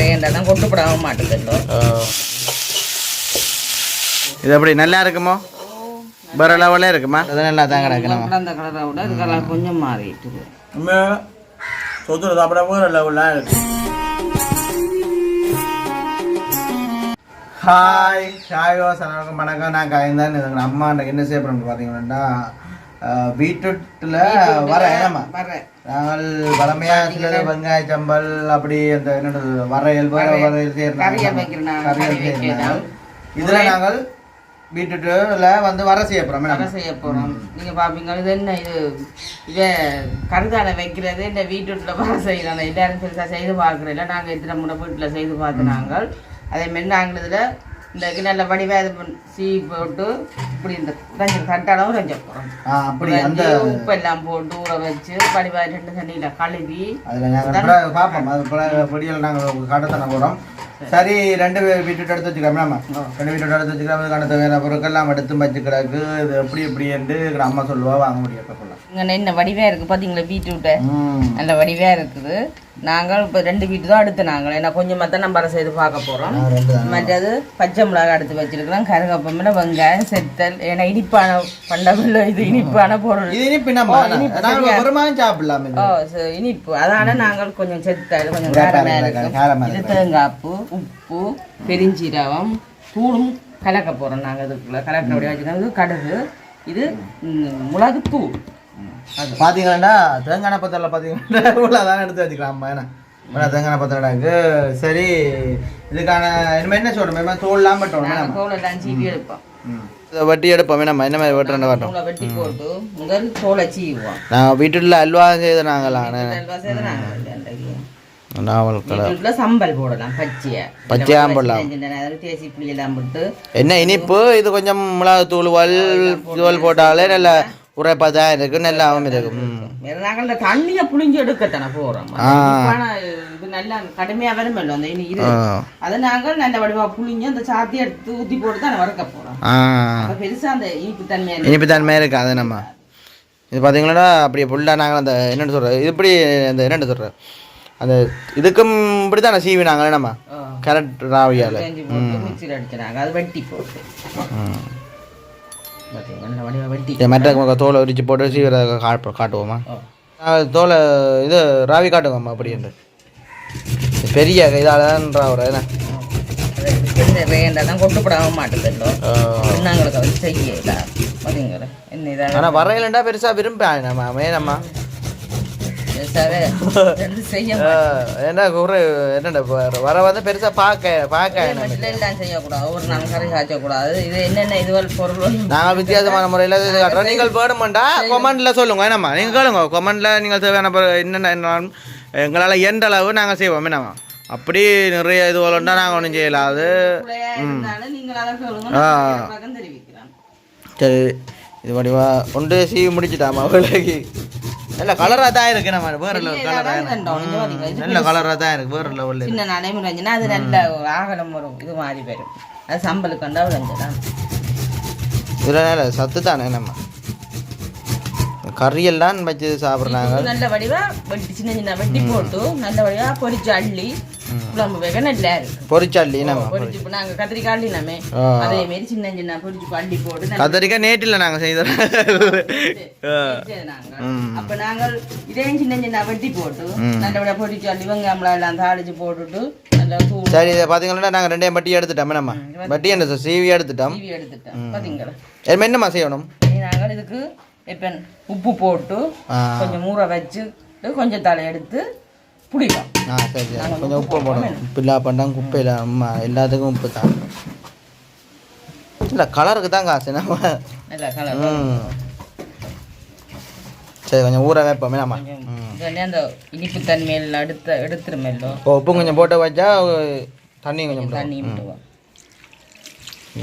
வேண்டாம். கொட்டுப்படாம மாட்டேங்குது இது எப்படி நல்லா இருக்குமோ? வேற லெவலில் இருக்குமா? அது நல்லா தான் கிடக்கணும் அந்த கலரை விட இது கலர் கொஞ்சம் மாறிட்டு சொத்துல சாப்பிட வேற லெவலாக இருக்கு. ஹாய் ஹாய் வணக்கம் வணக்கம். நான் காய்ந்தான் அம்மா என்ன செய்ய போகிறோம் பார்த்தீங்கன்னா பீட்ரூட்டில் வர வர. நாங்கள் வளமையாக சில வெங்காய சம்பல் அப்படி அந்த என்னது வரையல் வேற வரையல் நாங்கள், வைக்கிறோம். இதில் நாங்கள் பீட்ரூட்டில் வந்து வர செய்ய போகிறோம் வர செய்ய போறோம். நீங்க பாப்பீங்க இது என்ன இது? இத கருதான வைக்கிறது இந்த வீட்டுல வர செய்யறாங்க. எல்லாரும் பெருசா செய்து பார்க்கறதில்ல நாங்க இத்தனை முறை வீட்டுல செய்து பார்த்து நாங்கள். அதே மாதிரி நாங்கள் இதுல இந்த நல்ல வடிவா இது பண்ணி சீ போட்டு இப்படி இந்த ரஞ்சம் போறோம் ஆ அப்படி அந்த உப்பு எல்லாம் போட்டு ஊற வச்சு வடிவா ரெண்டு தண்ணியில கழுவி அதில் பார்ப்போம் அது பொடியில் நாங்கள் கடத்தன போகிறோம் சரி. ரெண்டு பீட்ரூட் எடுத்து வச்சுக்கிறோம். நம்ம ரெண்டு பீட்ரூட் எடுத்து வச்சுக்கிறோம். அதுக்கான தேவையான பொருட்கள்லாம் எடுத்து வச்சுக்கிறாக்கு இது எப்படி எப்படி என்று அம்மா சொல்லுவா. வாங்க முடியும் சொல்லலாம் இங்க என்ன வடிவா இருக்கு பாத்தீங்களா பீட்ரூட்டை? நல்ல வடிவா இருக்குது. நாங்கள் இப்போ ரெண்டு வீட்டு தான் அடுத்து நாங்கள். ஏன்னா கொஞ்சமாக தான் நம்ம செய்து பார்க்க போகிறோம் மற்றது பச்சை மிளகாய் எடுத்து வச்சிருக்கிறோம். கருகப்பமில் வெங்காயம் செத்தல் ஏன்னா இனிப்பான பண்டமில்ல இது இனிப்பான பொருள். ஓ இனிப்பு அதனால நாங்கள் கொஞ்சம் செத்தல் கொஞ்சம் காரமா காரமாக இருக்கு, இருக்கும் இது தேங்காய்ப்பு உப்பு பெருஞ்சீரகம் தூளும் கலக்க போகிறோம் நாங்கள் இதுக்குள்ள. கலக்கினபடி வச்சுக்கோங்க இது கடுகு இது ம், மிளகு தூள் அது பார்த்தீங்கன்னா தேங்காய் பத்திரில் பார்த்தீங்கன்னா இவ்வளோ தானே எடுத்து வச்சுக்கலாம் என்ன? இவ்வளோ தேங்காய் பத்திரடாக்கு சரி இதுக்கான இனிமேல் என்ன தோல்லாம் பட்டோம் நாங்கள் தோலெல்லாம் சீவி எடுப்போம். வட்டி எடுப்போம் நம்ம என்ன மாதிரி வெட்டுறேன் வரட்டும். தோலை வெட்டி போட்டு முதல் தோலை சீவுவோம் நான் வீட்டுல அல்வா செய்த நாங்களாம் அல்வா செய்து நாங்கள். நாவல் கலர் சம்பல் போடலாம் பச்சையா. போடலாம். தேசி எல்லாம் போட்டு. என்ன இனிப்பு? இது கொஞ்சம் மிளகாத்தூள் வல் தூள் போட்டாலே நல்ல உரைப்பாதான் இருக்கு நல்லாவும் இருக்கும். நாங்கள் இந்த தண்ணியை புளிஞ்சு எடுக்கத்தானே. இனிப்பான இது நல்லா கடுமையா வருமல்ல அந்த இது ஆ. அதை நாங்கள் நல்ல வடிவா புளிஞ்சு அந்த சாத்தி எடுத்து ஊத்தி போட்டு தான் வறுக்க போறோம். ஆ. அப்ப பெருசா அந்த இனிப்பு தன்மையா இனிப்பு தன்மை இருக்கு அது நம்ம. இது பார்த்தீங்கன்னா அப்படியே ஃபுல்லாக நாங்கள் அந்த என்னென்னு சொல்கிறோம் இது இப்படி அந்த என்னென்னு சொல்கிறோம் அந்த இதுக்கும் இப்படி தானே சீவி நாங்கள் நம்ம? கரெக்ட் ராவியால். அது வெட்டி போட்டு. மற்ற தோலை உரிச்சு போட்டு சீவிர காட்டு காட்டுவோமா தோலை இது ராவி காட்டுவோம்மா அப்படின்ட்டு பெரிய இதால் தான் ராவுற என்ன ஆனால் வரையிலண்டா பெருசாக விரும்பேன் நம்ம மேனம்மா என்ன ஒரு என்னடா வர- வந்து பெருசாக பார்க்க பார்க்க செய்யக்கூடாது. ஒரு நாள் கறி காய்ச்சக்கூடாது இது என்னென்ன இதுவரை பொருள்? நாங்கள் வித்தியாசமான முறையில் இது காட்டுறோம். நீங்கள் வேணுமெண்டா கொமெண்டில் சொல்லுங்க என்னம்மா? நீங்கள் கேளுங்க. கொமெண்டில் நீங்கள் தேவையான என்னென்ன என்ன எங்களால் எந்த அளவு நாங்கள் செய்வோம் என்னம்மா? அப்படி நிறைய இது போலண்டா நாங்கள் ஒன்றும் செய்யலாது ஆ. சரி இது வடிவா ஒன்று சீவி முடிச்சிட்டாமா விலகி நல்ல கலராக தான் இருக்கு நம்ம வேறு லெவல் இது நல்ல கலராக தான் இருக்கு. வேறு லெவலில் சின்ன நடைமுறைஞ்சுன்னா அது நல்ல ஆகலம் வரும். இது மாதிரி வரும். அது சம்பளுக்கு கண்டா விளைஞ்சதான் இதில் நல்ல சத்து தானே நம்ம. கறியெல்லாம் வச்சு சாப்பிட்றாங்க. நல்ல வடிவா வெட்டி சின்ன சின்ன வெட்டி போட்டு நல்ல வடிவா பொரிச்சு அள்ளி குழம்பு வைக்க நல்லா இருக்கு பொரிச்சல்லி நம்ம பொரிச்சு இப்ப நாங்க கத்திரிக்காய் அள்ளினமே. ஆ. அதே மாதிரி சின்ன சின்ன பொரிச்சு அள்ளி போட்டு கத்தரிக்காய் நேற்றில் நாங்கள் செய்தோம். அப்ப நாங்கள் இதையும் சின்ன சின்ன வெட்டி போட்டு நல்லபடியா பொரிச்சு அள்ளி வெங்காயம் எல்லாம் தாளிச்சு போட்டுட்டு சரி இதை பார்த்தீங்கன்னா நாங்கள் ரெண்டையும் பட்டி எடுத்துட்டோம் நம்ம. பட்டி என்ன சீவி எடுத்துட்டோம். சீவி எடுத்துட்டோம். என்னம்மா செய்யணும்? நாங்கள் இதுக்கு இப்ப உப்பு போட்டு கொஞ்சம் ஊற வச்சு கொஞ்சம் தலை எடுத்து புளிப்போம் ஆ சரி சரி. கொஞ்சம் உப்பு போடணும். உப்பு இல்லா பண்ணாங்க குப்பை இல்லை அம்மா எல்லாத்துக்கும் உப்பு தான். இல்லை கலருக்கு தான் காசு நம்ம. ம். சரி கொஞ்சம் ஊற வைப்போமே நம்ம. அந்த இனிப்பு தன்மையில் எடுத்து எடுத்துருமெல்லோ இப்போ உப்பு கொஞ்சம் போட்டு வச்சா தண்ணி கொஞ்சம். தண்ணி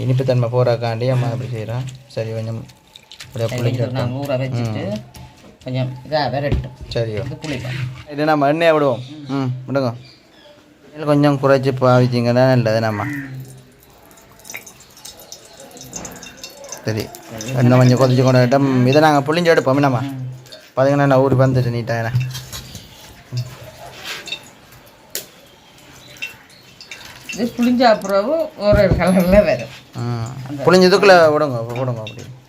இனிப்பு தன்மை போகிறக்காண்டி அம்மா அப்படி செய்கிறோம் சரி கொஞ்சம் அப்படியே புளிஞ்சு நாங்கள் ஊற வச்சுட்டு கொஞ்சம் இதாக விரட்டும் இது புளிப்போம் இது நம்ம எண்ணெயை விடுவோம். ம் விடுங்க. இதில் கொஞ்சம் குறைச்சி பாவிச்சிங்கன்னா நல்லது நம்ம. சரி எண்ணெய் கொஞ்சம் கொதிச்சு கொண்டு இதை நாங்கள் புளிஞ்சு எடுப்போம் நம்ம. பார்த்தீங்கன்னா நான் ஊர் வந்துட்டு நீட்டாக இது புளிஞ்சா பிறகு ஒரு கலரில் வரும். புளிஞ்சதுக்குள்ளே விடுங்க விடுங்க அப்படி சரிங்க ம் நல்ல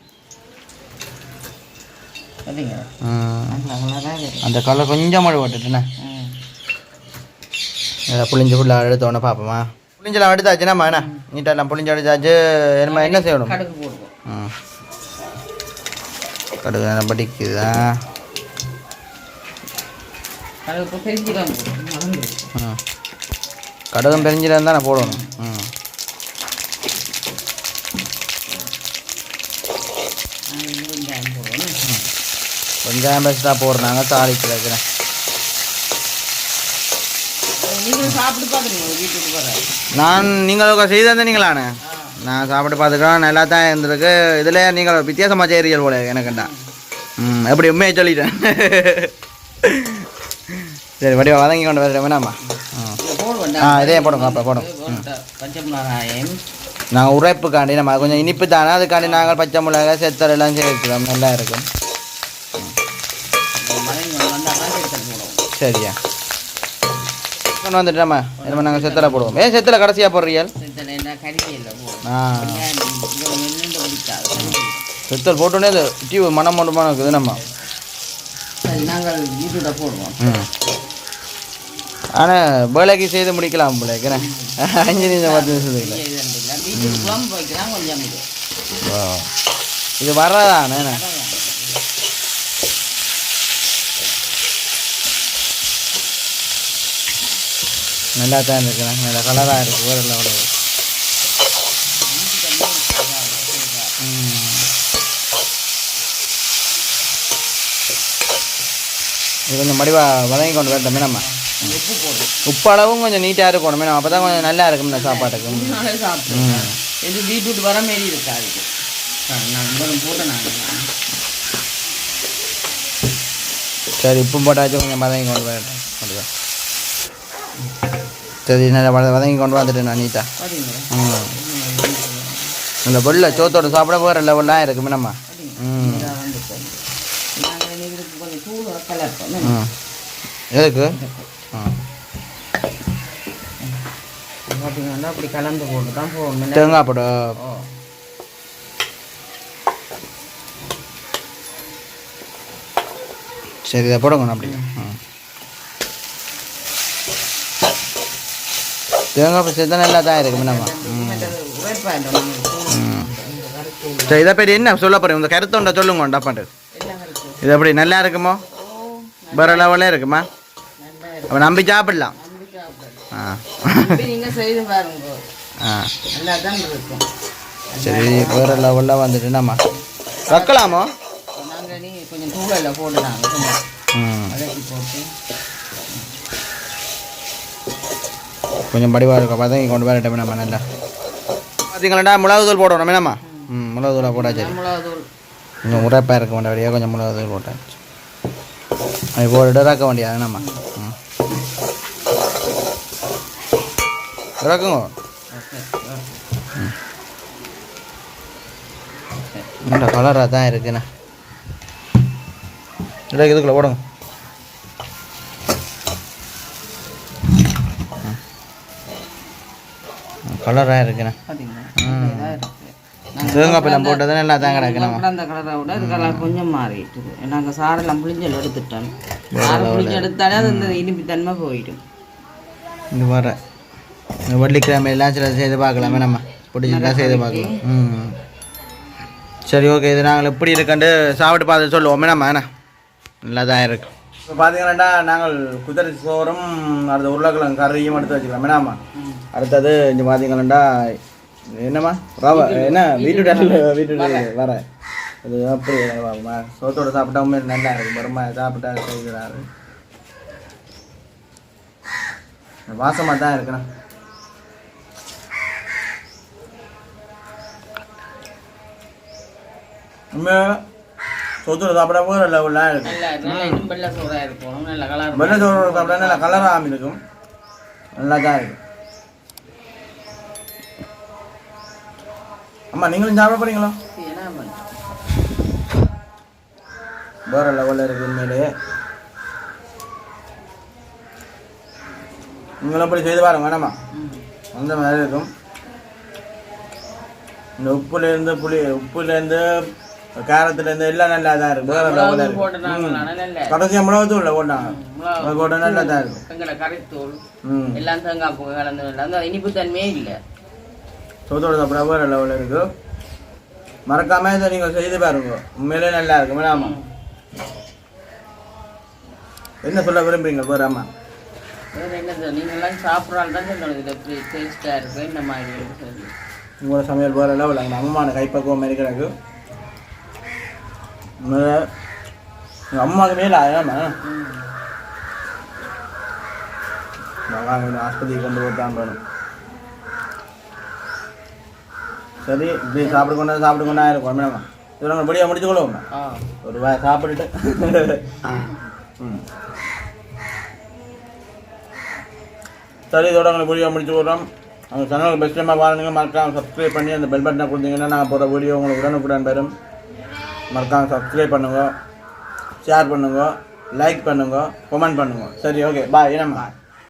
கலராக வரும் அந்த கலர் கொஞ்சம் மழை போட்டுட்டுண்ணே புளிஞ்சு ஃபுல்லாக எடுத்தோடனே பார்ப்போமா புளிஞ்செல்லாம் எடுத்தாச்சுன்னா என்ன? நீட்டெல்லாம் புளிஞ்சு எடுத்தாச்சு என்ன என்ன செய்யணும்? கடுகு நல்லா படிக்குதா கடுகு பெருஞ்சிடம் போடுவோம். ம் கடுகும் பெருஞ்சிடம் தானே போடணும். ம். வெங்காயம் பேஸ்ட் தான் போடுறாங்க வீட்டுக்கு வர நான் நீங்கள் செய்து தந்தீங்களாண்ணே நான் சாப்பிட்டு பார்த்துக்கிறோம் நல்லா தான் இருந்திருக்கு. இதில் நீங்கள் வித்தியாசமாக செய்கிறீர்கள் போல எனக்குண்டா. ம் எப்படி உண்மையை சொல்லிட்டேன். சரி வடிவா வதங்கி கொண்டு வரேன் வேணாமா? ஆ. இதே போடுங்க அப்போ போடுங்க. நாங்கள் உரைப்புக்காண்டி நம்ம கொஞ்சம் இனிப்பு தானே அதுக்காண்டி நாங்கள் பச்சை மிளகாய் செத்தல் எல்லாம் சேர்த்துக்கிறோம் நல்லா இருக்கும் மதங்கி வந்தால் தான் சேர்த்து போடுவோம் சரியா. கொண்டு வந்துட்டோம்மா என்ன நாங்கள் செத்தலை போடுவோம். ஏன் செத்தலை கடைசியாக போடுறீங்க செத்தல் போட்டோன்னே அது டியூ மனம் மட்டுமா இருக்குது நம்ம. நாங்கள் வீட்டோட போடுவோம். ஆனால் வேலைக்கு செய்து முடிக்கலாம் போல இருக்கிறேன் அஞ்சு நிமிஷம் பத்து நிமிஷத்துக்கு இது. இல்லை வீட்டுக்கு குழம்பு வைக்கலாம் கொஞ்சம் இது ஓ இது வர்றதானே நல்லா தான் இருக்கிறேன் நல்லா கலராக இருக்குது லெவலில் ம். இது கொஞ்சம் மடிவா வதங்கி கொண்டு வரட்டோமே நம்ம. உப்பு அளவும் கொஞ்சம் நீட்டாக இருக்கணுமே. நம்ம அப்போ தான் கொஞ்சம் நல்லா இருக்கும் இந்த சாப்பாட்டுக்கு. சாப்பிடுவோம் இது வீட்டுக்கு வர மாரி இருக்காது. சரி உப்பு போட்டாச்சும் கொஞ்சம் வதங்கி கொண்டு வரட்டும். கொண்டு வா. சரி நல்லா வத வதங்கி கொண்டு வந்துட்டு நான் பார்த்தீங்களா ம். இந்த வெள்ளை சோத்தோட சாப்பிட வேறு லெவல்லாம் இருக்குமே நம்ம. ம். எதுக்கு? அப்படி கலந்து போட்டு தான் போகணும் தேங்காய் போடு. சரி இதை போடுங்க அப்படி. ம். தேங்காய் பச்சை தான் நல்லா தான் இருக்குமே நம்ம. கருத்து இதை பற்றி என்ன சொல்ல போகிறேன் இந்த கருத்தொண்டை சொல்லுங்க டப்பாண்டு கருத்து இது எப்படி நல்லா இருக்குமோ? வேறு லெவலில் இருக்குமா? இருக்கு அப்போ நம்பி சாப்பிடலாம். ஆ. ஆ. நல்லா தான் இருக்கும். சரி வேறு லெவலில் வந்துட்டு நம்ம வைக்கலாமோ? கொஞ்சம் நாங்கள் கொஞ்சம் ம். கொஞ்சம் படிவாக இருக்கும் பதங்கி கொண்டு வரட்டும் நம்ம நல்லா. பார்த்தீங்களாடா மிளகு தூள் போடணும் நம்ம ம் மிளகு தூளாக போட்டா சரி. மிளகா தூள் கொஞ்சம் உரைப்பாக இருக்க வேண்டிய கொஞ்சம் மிளகு தூள் போட்டாச்சு அது போட்டு இறக்க வேண்டியது நம்ம ம். இறக்குங்க. நல்ல கலராக தான் இருக்குண்ணே. இதுக்குள்ளே போடுங்க. கலராக இருக்குண்ணே. பார்த்தீங்களா ம். இதாக இருக்கு. தேங்காய் பழம் போட்டது நல்லா தான் கிடக்குண்ணே அந்த கலரை விட இது கலர் கொஞ்சம் மாறிட்டு நாங்கள் சாரெல்லாம் புளிஞ்சல் எடுத்துட்டோம். சாறு புளிஞ்சு எடுத்தாலே அது இந்த இனிப்புத்தன்மை போயிடும். இங்கே வர இந்த வெள்ளிக்கிழமை எல்லாம் சில செய்து பார்க்கலாமே நம்ம. பிடிச்சிருந்தா செய்து பார்க்கலாம். ம். சரி ஓகே இது நாங்கள் எப்படி இருக்குன்ட்டு சாப்பிட்டு பார்த்து சொல்லுவோமே நம்ம என்ன? நல்லா தான் இருக்கு. இப்போ பார்த்தீங்கன்னா நாங்கள் குதிரை சோறும் அடுத்த உருளைக்கிழங்கு கறியும் எடுத்து வச்சுக்கலாம். என்னம்மா? அடுத்தது இங்கே பார்த்தீங்கன்னா என்னம்மா? ரவை. என்ன? வீட்டு வீட்டு வர இது அப்படி வாங்கம்மா சோத்தோட சாப்பிட்டாமே நல்லா இருக்கு வருமா சாப்பிட்டா செய்கிறாரு. வாசமாக தான் இருக்குண்ணா உண்மையாக சோத்தோட சாப்பிட இருக்கு நல்லா வெள்ளை சோறாக இருக்கும். நல்ல கலர் வெள்ளை சோறு சாப்பிட்டா நல்லா கலராக இருக்கும். நல்லா தான் இருக்கு அம்மா நீங்களும் சாப்பிட போறீங்களா? வேற லெவலில் இருக்கு உண்மையிலேயே நீங்களும் அப்படி செய்து பாருங்க வேணாமா? அந்த மாதிரி இருக்கும். இந்த உப்புலேருந்து புளி உப்புலேருந்து காரத்துலேருந்து எல்லாம் நல்லா தான் இருக்கு இருக்கு. கடைசியாக மிளகுத்தூள் போட்டாங்க மிளகு- அது போட்டால் நல்லா தான் இருக்கும். எங்களை கரைத்தூள் எல்லாம் தேங்காய் பூ கலந்து அந்த இனிப்பு தன்மையே இல்லை. சோத்தோட சாப்பிட வேறு லெவலில் இருக்கு. மறக்காம இதை நீங்கள் செய்து பாருங்க. உண்மையிலே நல்லா இருக்கும். வேணாமா? என்ன சொல்ல விரும்புறீங்க? போறாமா வேற என்னது நீங்களாம் சாப்பிட்றால் தான் சொல்லணும் இது எப்படி டேஸ்ட்டாக இருக்கு என்ன மாதிரி இருக்கு சொல்லி உங்களோட சமையல் வேறு லெவலில் அம்மான கைப்பக்குவம் இருக்கிறாங்க எங்கள் அம்மாவுக்கு மேலே ஆயாமா ம். வாங்க ஆஸ்பத்திரிக்கு கொண்டு போய் தான் வேணும் சரி இப்படி சாப்பிட்டு கொண்டா சாப்பிட்டு கொண்டா இருக்கும் மேடம் இவங்க படியாக முடிச்சுக்கொள்ளுவோம் ஆ. ஒரு வாய் சாப்பிட்டுட்டு. ம். சரி இதோட உங்களை வீடியோ முடிச்சு விட்றோம் அவங்க சேனலுக்கு பெஸ்ட் டைமாக பாருங்க. மறக்காம சப்ஸ்கிரைப் பண்ணி அந்த பெல் பட்டனை கொடுத்தீங்கன்னா நாங்கள் போகிற வீடியோ உங்களுக்கு உடனுக்குடன் பெறும் மறக்காமல் சப்ஸ்கிரைப் பண்ணுங்க ஷேர் பண்ணுங்க லைக் பண்ணுங்க கமெண்ட் பண்ணுங்க. சரி ஓகே பாய் என்னம்மா?